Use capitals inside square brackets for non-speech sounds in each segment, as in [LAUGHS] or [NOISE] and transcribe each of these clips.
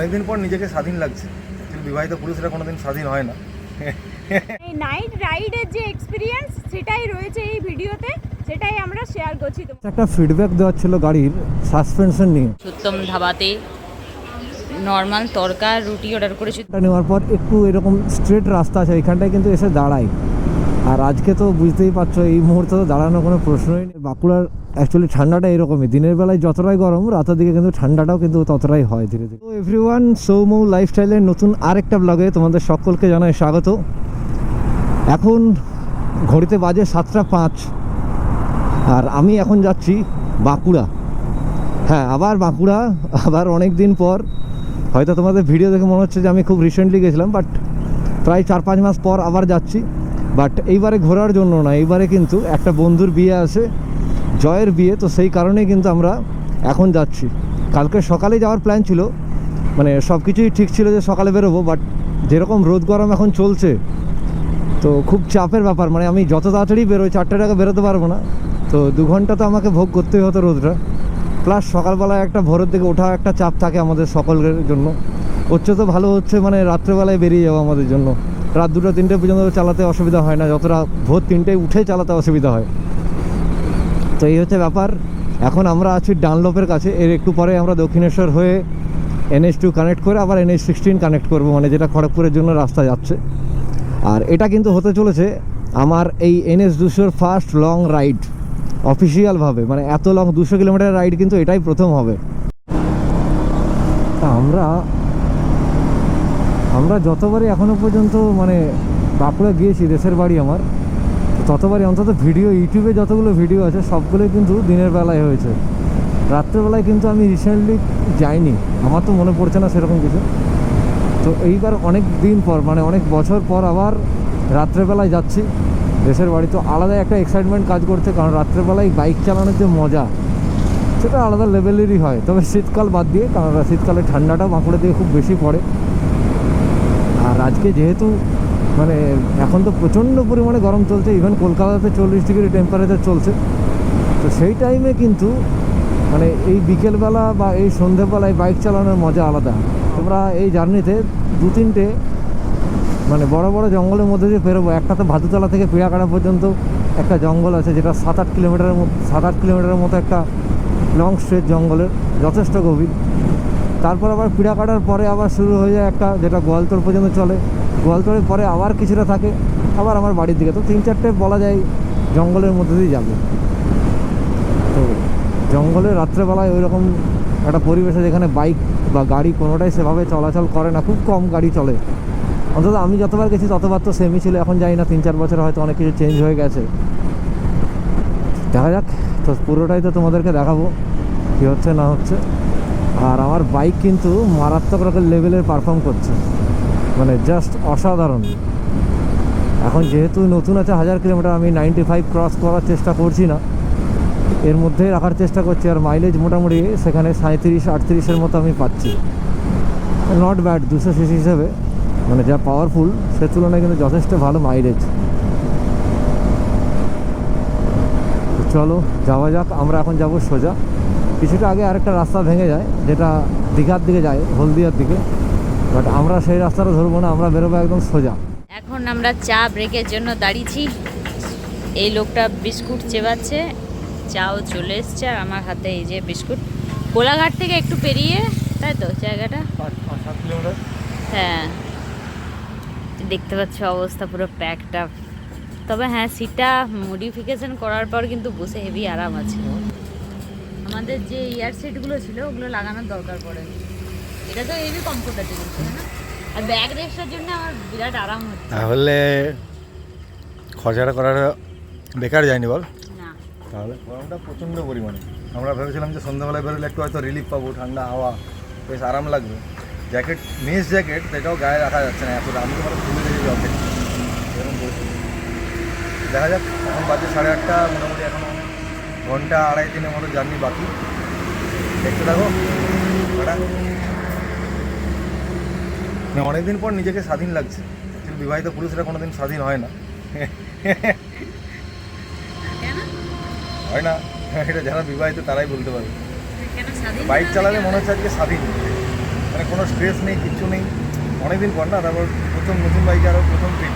অনেকদিন পর নিজেকে স্বাধীন লাগছে। বিবাহিত পুরুষরা কোনোদিন স্বাধীন হয় না। এই নাইট রাইডের যে এক্সপিরিয়েন্স সেটাই রয়েছে এই ভিডিওতে সেটাই আমরা শেয়ার করছি একটা ফিডব্যাক দেওয়ার ছিল গাড়ির সাসপেনশন নিয়ে। সত্যম ধাবাতে নর্মাল তরকা রুটি অর্ডার করেছি। নেওয়ার পর একটু এরকম স্ট্রেট রাস্তা আছে এইখানটায় কিন্তু এসে দাঁড়াই আর আজকে তো বুঝতেই পারছ, এই মুহূর্তে তো দাঁড়ানোর কোনো প্রশ্নই নেই। বাঁকুড়ার অ্যাকচুয়ালি ঠান্ডাটা এরকমই। দিনের বেলায় যতটাই গরম, রাতের দিকে কিন্তু ঠান্ডাটাও কিন্তু ততটাই হয় ধীরে ধীরে। তো এভরিওয়ান সৌমৌ লাইফস্টাইলের নতুন আরেকটা ব্লগে তোমাদের সকলকে জানাই স্বাগত। এখন ঘড়িতে বাজে সাতটা পাঁচ, আর আমি এখন যাচ্ছি বাঁকুড়া। হ্যাঁ আবার বাঁকুড়া, আবার অনেক দিন পর। হয়তো তোমাদের ভিডিও দেখে মনে হচ্ছে যে আমি খুব রিসেন্টলি গেছিলাম বাট প্রায় চার পাঁচ মাস পর আবার যাচ্ছি। বাট এইবারে ঘোরার জন্য না, এইবারে কিন্তু একটা বন্ধুর বিয়ে আছে, জয়ের বিয়ে, তো সেই কারণেই কিন্তু আমরা এখন যাচ্ছি। কালকে সকালে যাওয়ার প্ল্যান ছিল মানে সব কিছুই ঠিক ছিল যে সকালে বেরোবো বাট যেরকম রোদ গরম এখন চলছে, তো খুব চাপের ব্যাপার। মানে আমি যত তাড়াতাড়ি বেরোই, চারটে টাকা বেরোতে পারব না, তো দু ঘণ্টা তো আমাকে ভোগ করতেই হতো রোদটা। প্লাস সকালবেলায় একটা ভোরের দিকে ওঠা একটা চাপ থাকে আমাদের সকলের জন্য। হচ্ছে তো ভালো হচ্ছে মানে রাত্রেবেলায় বেরিয়ে যাব আমাদের জন্য। রাত দুটো, তিনটে পর্যন্ত চালাতে অসুবিধা হয় না, যতটা ভোর তিনটে উঠে চালাতে অসুবিধা হয়। তো এই হচ্ছে ব্যাপার। এখন আমরা আছি ডানলোপের কাছে, এর একটু পরে আমরা দক্ষিণেশ্বর হয়ে এনএস টু কানেক্ট করে আবার এনএস সিক্সটিন কানেক্ট করব মানে যেটা খড়গপুরের জন্য রাস্তা যাচ্ছে। আর এটা কিন্তু হতে চলেছে আমার এই এনএস দুশোর ফার্স্ট লং রাইড অফিসিয়ালভাবে মানে এত লং দুশো কিলোমিটার রাইড কিন্তু এটাই প্রথম হবে। আমরা আমরা যতবারই এখনও পর্যন্ত মানে বাঁকুড়া গিয়েছি, দেশের বাড়ি আমার ততবারই অন্তত ভিডিও, ইউটিউবে যতগুলো ভিডিও আছে, সবগুলোই কিন্তু দিনের বেলায় হয়েছে। রাত্রেবেলায় কিন্তু আমি রিসেন্টলি যাইনি। আমার তো মনে পড়ছে না সেরকম কিছু। তো এইবার অনেক দিন পর মানে অনেক বছর পর আবার রাত্রেবেলায় যাচ্ছি দেশের বাড়ি। তো আলাদা একটা এক্সাইটমেন্ট কাজ করছে, কারণ রাত্রেবেলায় বাইক চালানোর যে মজা, সেটা আলাদা লেভেলেরই হয়। তবে শীতকাল বাদ দিয়ে, কারণ শীতকালে ঠান্ডাটা বাঁকুড়া দিয়ে খুব বেশি পড়ে। আজকে যেহেতু মানে এখন তো প্রচণ্ড পরিমাণে গরম চলছে ইভেন কলকাতাতে চল্লিশ ডিগ্রি টেম্পারেচার চলছে। তো সেই টাইমে কিন্তু মানে এই বিকেলবেলা বা এই সন্ধেবেলায় বাইক চালানোর মজা আলাদা। তোমরা এই জার্নিতে দু তিনটে মানে বড় বড় জঙ্গলের মধ্যে দিয়ে পেরোবো একটা তো ভাদুতলা থেকে পিড়াকাড়া পর্যন্ত একটা জঙ্গল আছে, যেটা সাত আট কিলোমিটারের মতো সাত আট কিলোমিটারের মতো একটা লং স্ট্রেট জঙ্গলের, যথেষ্ট গভীর। তারপর আবার পিড়া কাটার পরে আবার শুরু হয়ে যায় একটা যেটা গোয়ালতোড় পর্যন্ত চলে। গোয়ালতোড়ের পরে আবার কিছুটা থাকে, আবার আমার বাড়ির দিকে। তো তিন চারটে বলা যায় জঙ্গলের মধ্যে দিয়ে যাবে। তো জঙ্গলে রাত্রেবেলায় ওই রকম একটা পরিবেশে যেখানে বাইক বা গাড়ি কোনোটাই সেভাবে চলাচল করে না, খুব কম গাড়ি চলে। অন্তত আমি যতবার গেছি ততবার তো সেমই ছিল, এখন জানি না, তিন চার বছর হয়তো অনেক কিছু চেঞ্জ হয়ে গেছে। দেখা যাক, তো পুরোটাই তো তোমাদেরকে দেখাবো, কী হচ্ছে না হচ্ছে। আর আমার বাইক কিন্তু মারাত্মক রকম লেভেলের পারফর্ম করছে। মানে জাস্ট অসাধারণ। এখন যেহেতু নতুন আছে হাজার কিলোমিটার আমি নাইনটি ফাইভ ক্রস করার চেষ্টা করছি না। এর মধ্যে রাখার চেষ্টা করছি, আর মাইলেজ মোটামুটি সেখানে সাঁত্রিশ আটত্রিশের মতো আমি পাচ্ছি। নট ব্যাড দুশো সিসি হিসেবে। মানে যা পাওয়ারফুল সে তুলনায় কিন্তু যথেষ্ট ভালো মাইলেজ চলো, যাওয়া যাক, আমরা এখন যাব সোজা। কিছুটা আগে আরেকটা রাস্তা ভেঙে যায় যেটা দীঘার দিকে যায় হলদিয়ার দিকে। বাট আমরা সেই রাস্তাটা ধরবো না আমরা বেরোবো একদম সোজা। এখন আমরা চা ব্রেকের জন্য দাঁড়িয়েছি। এই লোকটা বিস্কুট চেবাচ্ছে চাও চলে এসছে আর আমার হাতে এই যে বিস্কুট। কোলাঘাট থেকে একটু পেরিয়ে তাই তো জায়গাটা? হ্যাঁ। দেখতে পাচ্ছ অবস্থা পুরো প্যাকড আপ তবে হ্যাঁ সিটটা মডিফিকেশন করার পর কিন্তু বসে হেভি আরাম আছে। আমাদের যে ইয়ার সেটগুলো ছিল ওগুলো লাগানোর দরকার পড়ে। এটা তো হেভি কমফোর্টেবল ছিল না? আর ব্যাগ রেস্টের জন্য আমার বিরাট আরাম হচ্ছে। তাহলে খরচাটা করার বেকার যায়নি বল? না। তাহলে গরমটা প্রচণ্ড পরিমাণে। আমরা ভেবেছিলাম যে সন্ধ্যাবেলায় বেরোলে একটু হয়তো রিলিফ পাবো ঠান্ডা হাওয়া বেশ আরাম লাগবে। জ্যাকেট মেস জ্যাকেট সেটাও গায়ে রাখা যাচ্ছে না এতটা। আমি তো খুলে দিয়েছি জ্যাকেট এরকম দেখা যাক এখন বাজে সাড়ে আটটা মোটামুটি এখন ঘণ্টা আড়াই দিনের মতো জার্নি বাকি। দেখতে থাকো। মানে অনেকদিন পর নিজেকে স্বাধীন লাগছে। বিবাহিত পুরুষরা কোনোদিন স্বাধীন হয় না। হয় না। এটা যারা বিবাহিত তারাই বলতে পারবে। বাইক চালালে মনে হচ্ছে আজকে স্বাধীন। মানে মানে কোনো স্ট্রেস নেই কিচ্ছু নেই। অনেকদিন পর না তারপর প্রথম নতুন বাইকে আরও প্রথম ট্রিপ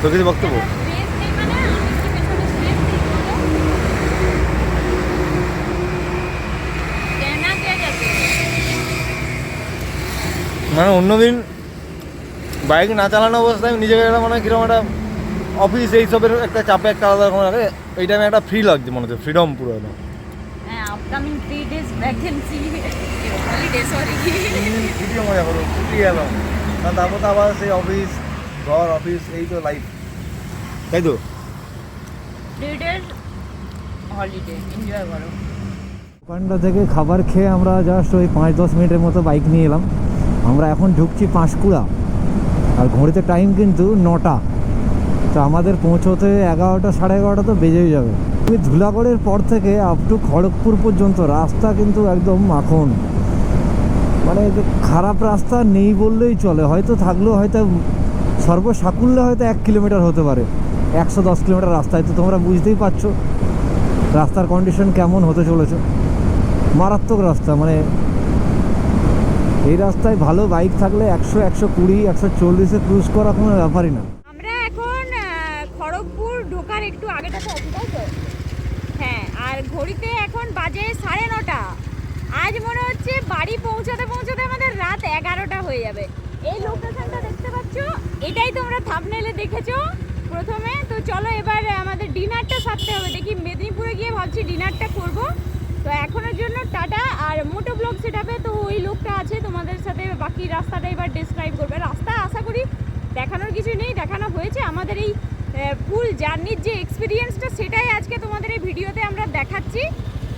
তো কিছু বক্তব্য স্ট্রেস নেই মানে আমি কি পেছনে স্ট্রেস নেই বলো? কেনা কে গেছে মানে অন্যদিন বাইক না চালানো অবস্থায় আমি নিজেকে একটা মনে হয় কীরকম একটা অফিস এইসবের একটা চাপে একটা আলাদা রকম লাগে। এই টাইমে একটা ফ্রি লাগছে মনে হচ্ছে ফ্রিডম পুরো একদম। হ্যাঁ upcoming three days vacancy holiday sorry ছুটিও মজা করো ছুটি গেলাম কারণ তারপর তো আবার সেই অফিস ঘর অফিস এই তো লাইফ তাই তো? থ্রি ডেজ হলিডে এনজয় করো। দোকানটা থেকে খাবার খেয়ে আমরা জাস্ট ওই পাঁচ দশ মিনিটের মতো বাইক নিয়ে এলাম। আমরা এখন ঢুকছি পাঁশকুড়া। আর ঘড়িতে টাইম কিন্তু নটা। তো আমাদের পৌঁছোতে এগারোটা, সাড়ে এগারোটা তো বেজেই যাবে। ওই ধুলাগড়ের পর থেকে আপ টু খড়গপুর পর্যন্ত রাস্তা কিন্তু একদম মাখন। মানে খারাপ রাস্তা নেই বললেই চলে। হয়তো থাকলেও হয়তো সর্বসাকুল্যে হয়তো এক কিলোমিটার হতে পারে। একশো দশ কিলোমিটার রাস্তায়। তো তোমরা বুঝতেই পারছ রাস্তার কন্ডিশন কেমন হতে চলেছে। মারাত্মক রাস্তা। মানে এই রাস্তায় ভালো বাইক থাকলে একশো একশো কুড়ি, একশো চল্লিশে ক্রুজ করা কোনো ব্যাপারই না। আমরা এখন খড়গপুর ঢোকার একটু আগেটাতে আছি তাই তো হ্যাঁ আর ঘড়িতে এখন বাজে সাড়ে নটা। আজ মনে হচ্ছে বাড়ি পৌঁছাতে পৌঁছাতে আমাদের রাত এগারোটা হয়ে যাবে। এই লোকেশনটা দেখতে পাচ্ছ? এটাই তোমরা থামনেলে দেখেছ প্রথমে। তো চলো এবার আমাদের ডিনারটা সারতে হবে। দেখি মেদিনীপুরে গিয়ে ভাবছি ডিনারটা করব। তো এখনের জন্য টাটা, আর মোটো ব্লগ সেটাপে তো ওই লোকটা আছে, তোমাদের সাথে বাকি রাস্তাটা এবার ডিসক্রাইব করবে। রাস্তা আশা করি দেখানোর কিছু নেই, দেখানো হয়েছে। আমাদের এই ফুল জার্নির যে এক্সপিরিয়েন্সটা সেটাই আজকে তোমাদের এই ভিডিওতে আমরা দেখাচ্ছি।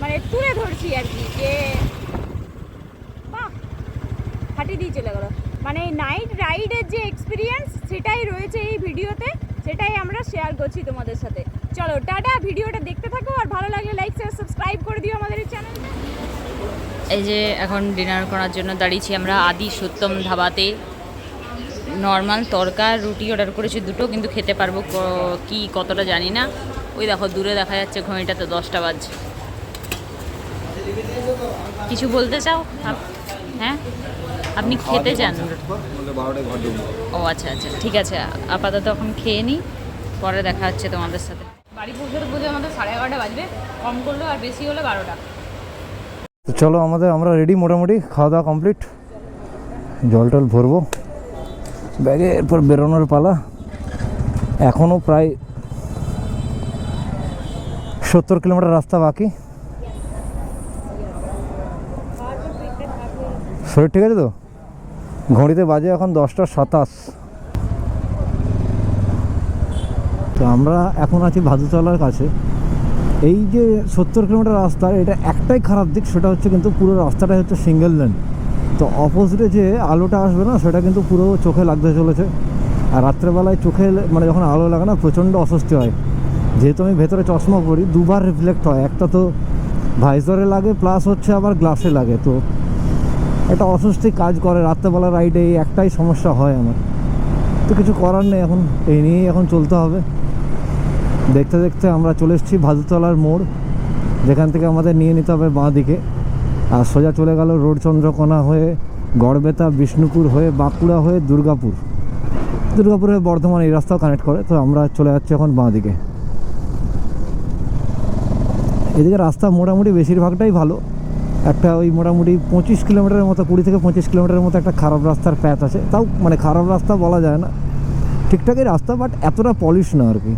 মানে তুলে ধরছি আর কি, যে বাহ দিয়ে চলে গেলো। মানে নাইট রাইডের যে এক্সপিরিয়েন্স সেটাই রয়েছে এই ভিডিওতে, সেটাই আমরা শেয়ার করছি তোমাদের সাথে। চলো টাটা ভিডিওটা দেখতে থাকো আর ভালো লাগলে লাইক শেয়ার সাবস্ক্রাইব করে দিও আমাদের এই চ্যানেলটা এই যে এখন ডিনার করার জন্য দাঁড়িয়েছি আমরা আদি সত্যম ধাবাতে। নর্মাল তরকা রুটি অর্ডার করেছি দুটো কিন্তু খেতে পারব ক- কি কতটা জানি না। ওই দেখো দূরে দেখা যাচ্ছে ঘড়িটাতে দশটা বাজছে কিছু বলতে চাও? আপ- হ্যাঁ? আপনি খেতে চান? ও আচ্ছা আচ্ছা ঠিক আছে। আপাতত এখন খেয়ে নিই পরে দেখা হচ্ছে তোমাদের সাথে। চলো আমাদের, আমরা রেডি মোটামুটি খাওয়া দাওয়া কমপ্লিট জল টল ভরবো। ব্যাগে এরপর বেরোনোর পালা। এখনও প্রায় সত্তর কিলোমিটার রাস্তা বাকি। শরীর ঠিক আছে তো? ঘড়িতে বাজে এখন দশটা সাতাশ। তো আমরা এখন আছি ভাদুতলার কাছে। এই যে সত্তর কিলোমিটার রাস্তা, এটা একটাই খারাপ দিক, সেটা হচ্ছে কিন্তু পুরো রাস্তাটাই হচ্ছে সিঙ্গেল লেন তো অপোজিটে যে আলোটা আসবে না, সেটা কিন্তু পুরো চোখে লাগতে চলেছে। আর রাত্রেবেলায় চোখে মানে যখন আলো লাগে না, প্রচণ্ড অস্বস্তি হয়। যেহেতু আমি ভেতরে চশমা পরি, দুবার রিফ্লেক্ট হয়। একটা তো ভাইজরে লাগে প্লাস হচ্ছে আবার গ্লাসে লাগে। তো এটা অস্বস্তি কাজ করে রাত্রেবেলা রাইডে এই একটাই সমস্যা হয় আমার। তো কিছু করার নেই এখন, এই নিয়েই এখন চলতে হবে। দেখতে দেখতে আমরা চলে এসেছি ভাদুতলার মোড়। যেখান থেকে আমাদের নিয়ে নিতে হবে বাঁ দিকে। আর সোজা চলে গেল রোড চন্দ্রকোনা হয়ে গড়বেতা, বিষ্ণুপুর হয়ে বাঁকুড়া হয়ে দুর্গাপুর। দুর্গাপুর হয়ে বর্ধমান এই রাস্তাও কানেক্ট করে, তো আমরা চলে যাচ্ছি এখন বাঁ দিকে। এদিকে রাস্তা মোটামুটি বেশিরভাগটাই ভালো। একটা ওই মোটামুটি পঁচিশ কিলোমিটারের মতো, কুড়ি থেকে পঁচিশ কিলোমিটারের মতো একটা খারাপ রাস্তার প্যাচ আছে। তাও মানে খারাপ রাস্তা বলা যায় না। ঠিকঠাকই রাস্তা বাট এতটা পলিশ না আর কি।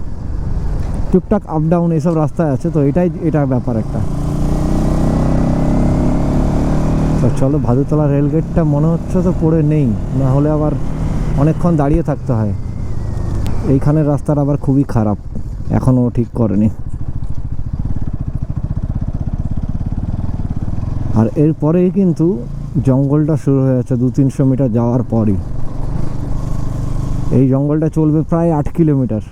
টুকটাক আপ ডাউন এইসব রাস্তায় আছে, তো এটাই এটা ব্যাপার একটা। তো চলো ভাদুতলা রেলগেটটা মনে হচ্ছে তো পড়ে নেই, না হলে আবার অনেকক্ষণ দাঁড়িয়ে থাকতে হয়। এইখানের রাস্তাটা আবার খুবই খারাপ, এখনও ঠিক করেনি। আর এরপরেই কিন্তু জঙ্গলটা শুরু হয়ে যাচ্ছে দু তিনশো মিটার যাওয়ার পরই। এই জঙ্গলটা চলবে প্রায় আট কিলোমিটার।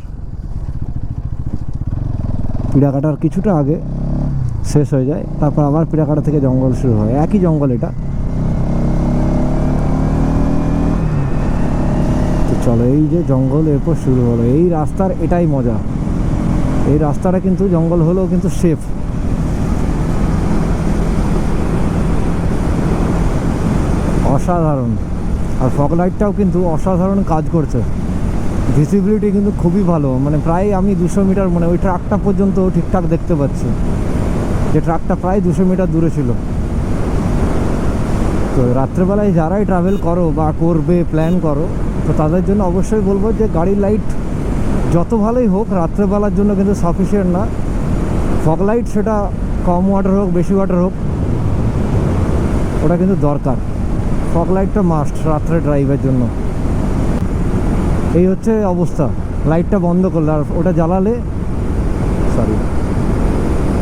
পিড়াকাটার কিছুটা আগে শেষ হয়ে যায়, তারপর আবার পিড়াকাটা থেকে জঙ্গল শুরু হয়। একই জঙ্গল এটা। তো চলো, এই যে জঙ্গল, এরপর শুরু হলো। এই রাস্তার এটাই মজা। এই রাস্তাটা কিন্তু জঙ্গল হলেও কিন্তু সেফ অসাধারণ। আর ফগ লাইটটাও কিন্তু অসাধারণ কাজ করছে। ভিজিবিলিটি কিন্তু খুবই ভালো। মানে প্রায় আমি দুশো মিটার মানে ওই ট্রাকটা পর্যন্ত ঠিকঠাক দেখতে পাচ্ছি। যে ট্রাকটা প্রায় দুশো মিটার দূরে ছিল। তো রাত্রেবেলায় যারাই ট্রাভেল করো বা করবে প্ল্যান করো, তো তাদের জন্য অবশ্যই বলব যে গাড়ির লাইট যত ভালোই হোক, রাত্রেবেলার জন্য কিন্তু সাফিসিয়েন্ট না। ফগ লাইট সেটা কম ওয়াটার হোক, বেশি ওয়াটার হোক, ওটা কিন্তু দরকার। ফগ লাইটটা মাস্ট রাত্রে ড্রাইভের জন্য। এই হচ্ছে অবস্থা। লাইটটা বন্ধ করলে আর ওটা জ্বালালে সরি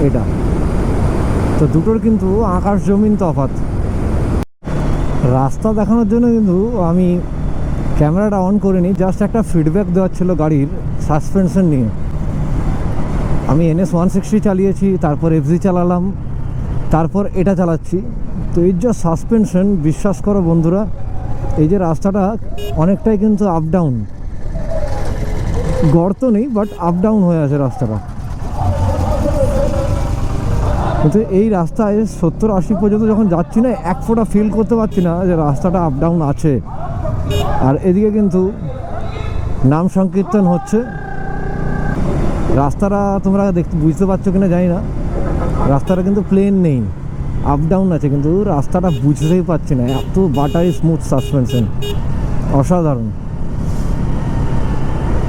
এটা। তো দুটোর কিন্তু আকাশ জমিন তফাৎ। রাস্তা দেখানোর জন্য কিন্তু আমি ক্যামেরাটা অন করিনি জাস্ট একটা ফিডব্যাক দেওয়ার ছিল গাড়ির সাসপেনশন নিয়ে। আমি এনএস ওয়ান সিক্সটি চালিয়েছি, তারপর এফজি চালালাম, তারপর এটা চালাচ্ছি। তো এর যা সাসপেনশন বিশ্বাস করো বন্ধুরা, এই যে রাস্তাটা অনেকটাই কিন্তু আপ ডাউন গর্ত নেই বাট আপ ডাউন হয়ে আছে রাস্তাটা। কিন্তু এই রাস্তায় সত্তর আশি পর্যন্ত যখন যাচ্ছি না, এক ফোঁটা ফিল করতে পারছি না যে রাস্তাটা আপ ডাউন আছে। আর এদিকে কিন্তু নাম সংকীর্তন হচ্ছে। রাস্তাটা তোমরা দেখতে, বুঝতে পারছ কিনা জানি না। রাস্তাটা কিন্তু প্লেন নেই আপ ডাউন আছে, কিন্তু রাস্তাটা বুঝতেই পারছি না। এত বাটারি স্মুথ সাসপেনশন অসাধারণ।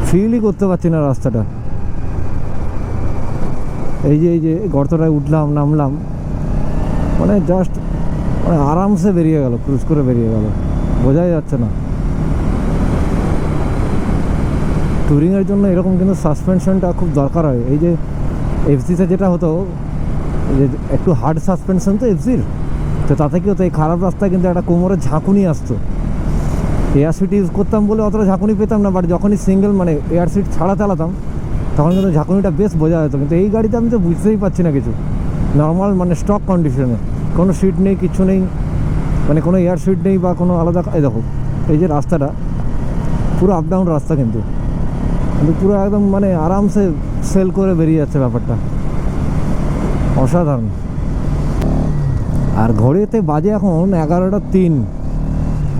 ফিলই করতে পারছি না রাস্তাটা। এই যে এই যে, গর্তটায় উঠলাম, নামলাম মানে জাস্ট মানে আরামসে বেরিয়ে গেল ক্রুজ করে বেরিয়ে গেল। বোঝাই যাচ্ছে না। ট্যুরিংয়ের জন্য এরকম কিন্তু সাসপেনশনটা খুব দরকার হয়। এই যে এফসিতে যেটা হতো যে একটু হার্ড সাসপেনশন তো এফসির তো তাতে কি হতো, এই খারাপ রাস্তায় কিন্তু একটা কোমরের ঝাঁকুনি আসতো। এয়ার সিট ইউজ করতাম বলে অতটা ঝাঁকুনি পেতাম না বাট যখনই সিঙ্গেল মানে এয়ার সিট ছাড়া চালাতাম, তখন কিন্তু ঝাঁকুনিটা বেশ বোঝা যেত। কিন্তু এই গাড়িতে আমি তো বুঝতেই পারছি না কিছু। নর্মাল মানে স্টক কন্ডিশনে কোনো সিট নেই, কিছু নেই মানে কোনো এয়ার সিট নেই বা কোনো আলাদা এই দেখো, এই যে রাস্তাটা, পুরো আপ ডাউন রাস্তা কিন্তু। কিন্তু পুরো একদম মানে আরামসে সেল করে বেরিয়ে যাচ্ছে ব্যাপারটা। অসাধারণ। আর ঘড়িতে বাজে এখন এগারোটা তিন।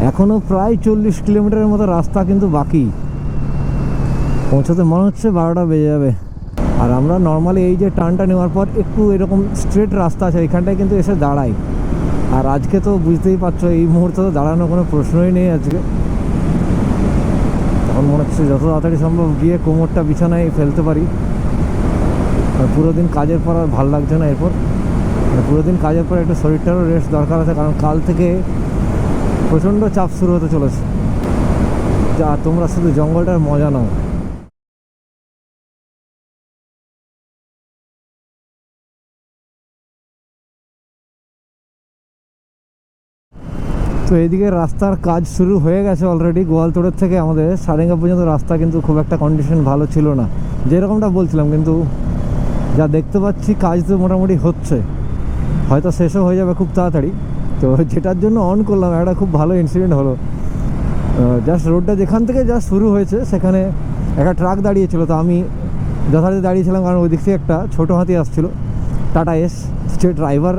এখনও প্রায় চল্লিশ কিলোমিটারের মতো রাস্তা কিন্তু বাকি। পৌঁছাতে মনে হচ্ছে বারোটা বেজে যাবে। আর আমরা নর্মালি এই যে টার্নটা নেওয়ার পর একটু এরকম স্ট্রেট রাস্তা আছে এখানটায় কিন্তু এসে দাঁড়াই। আর আজকে তো বুঝতেই পারছ, এই মুহূর্তে তো দাঁড়ানোর কোনো প্রশ্নই নেই আজকে। তখন মনে হচ্ছে যত তাড়াতাড়ি সম্ভব গিয়ে কোমরটা বিছানায় ফেলতে পারি। আর পুরো দিন কাজের পর আর ভালো লাগছে না এরপর। পুরো দিন কাজের পর একটু শরীরটারও রেস্ট দরকার আছে, কারণ কাল থেকে প্রচণ্ড চাপ শুরু হতে চলেছে। যা তোমরা শুধু জঙ্গলটার মজা নাও। তো এইদিকে রাস্তার কাজ শুরু হয়ে গেছে অলরেডি গোয়ালতোড়ের থেকে আমাদের সারেঙ্গা পর্যন্ত রাস্তা কিন্তু খুব একটা কন্ডিশন ভালো ছিল না। যেরকমটা বলছিলাম কিন্তু যা দেখতে পাচ্ছি কাজ তো মোটামুটি হচ্ছে। হয়তো শেষও হয়ে যাবে খুব তাড়াতাড়ি। তো যেটার জন্য অন করলাম, একটা খুব ভালো ইনসিডেন্ট হলো। জাস্ট রোডটা যেখান থেকে জাস্ট শুরু হয়েছে, সেখানে একটা ট্রাক দাঁড়িয়েছিল। তো আমি যথারীতি দাঁড়িয়েছিলাম, কারণ ওই দিক থেকে একটা ছোটো হাতি আসছিল টাটা এস সে ড্রাইভার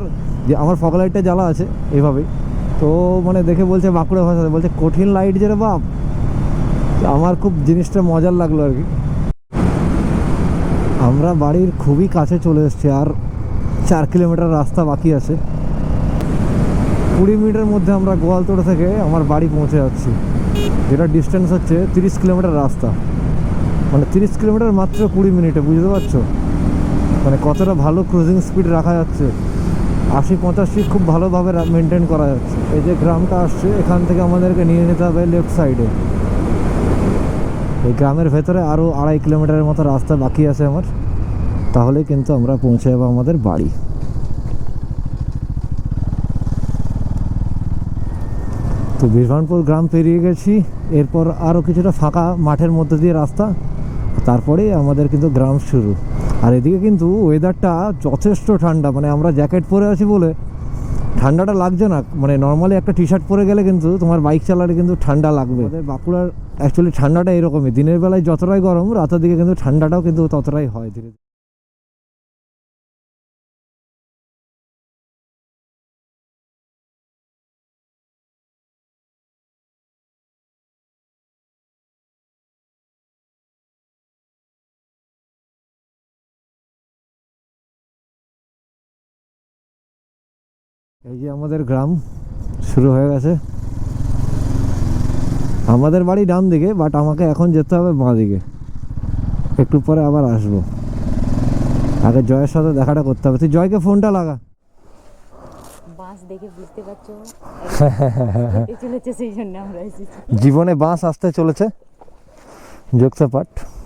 যে আমার ফগ লাইটটা জ্বালা আছে এইভাবেই তো মানে দেখে বলছে, বাঁকুড়া ভাষাতে, বলছে, কঠিন লাইট যে বাপ! আমার খুব জিনিসটা মজার লাগল আর কি। আমরা বাড়ির খুবই কাছে চলে এসেছি, আর চার কিলোমিটার রাস্তা বাকি আছে। কুড়ি মিনিটের মধ্যে আমরা গোয়ালতোড়া থেকে আমার বাড়ি পৌঁছে যাচ্ছি, যেটা ডিস্টেন্স হচ্ছে তিরিশ কিলোমিটার রাস্তা। মানে তিরিশ কিলোমিটার মাত্র কুড়ি মিনিটে, বুঝতে পারছ? মানে কতটা ভালো ক্রুজিং স্পিড রাখা যাচ্ছে। আশি পঁচাশি খুব ভালোভাবে মেনটেন করা যাচ্ছে। এই যে গ্রামটা আসছে, এখান থেকে আমাদেরকে নিয়ে যেতে হবে লেফট সাইডে এই গ্রামের ভেতরে আরও আড়াই কিলোমিটারের মতো রাস্তা বাকি আছে আমার। তাহলে কিন্তু আমরা পৌঁছে যাব আমাদের বাড়ি। তো বীরভানপুর গ্রাম পেরিয়ে গেছি। এরপর আরও কিছুটা ফাঁকা মাঠের মধ্যে দিয়ে রাস্তা। তারপরে আমাদের কিন্তু গ্রাম শুরু। আর এদিকে কিন্তু ওয়েদারটা যথেষ্ট ঠান্ডা মানে আমরা জ্যাকেট পরে আছি বলে ঠান্ডাটা লাগছে না। মানে নর্মালি একটা টি শার্ট পরে গেলে কিন্তু তোমার বাইক চালালে কিন্তু ঠান্ডা লাগবে। বাঁকুড়ার অ্যাকচুয়ালি ঠান্ডাটা এরকমই। দিনের বেলায় যতটাই গরম, রাতের দিকে কিন্তু ঠান্ডাটাও কিন্তু ততটাই হয় ধীরে। এই যে আমাদের গ্রাম শুরু হয়ে গেছে। আমাদের বাড়ি ডান দিকে বাট আমাকে এখন যেতে হবে বাঁ দিকে। একটু পরে আবার আসব। আগে জয়ের সাথে দেখাটা করতে হবে। তুই জয়কে ফোনটা লাগা। [LAUGHS] জীবনে বাস আসতে চলেছে। যোগসা পাঠ।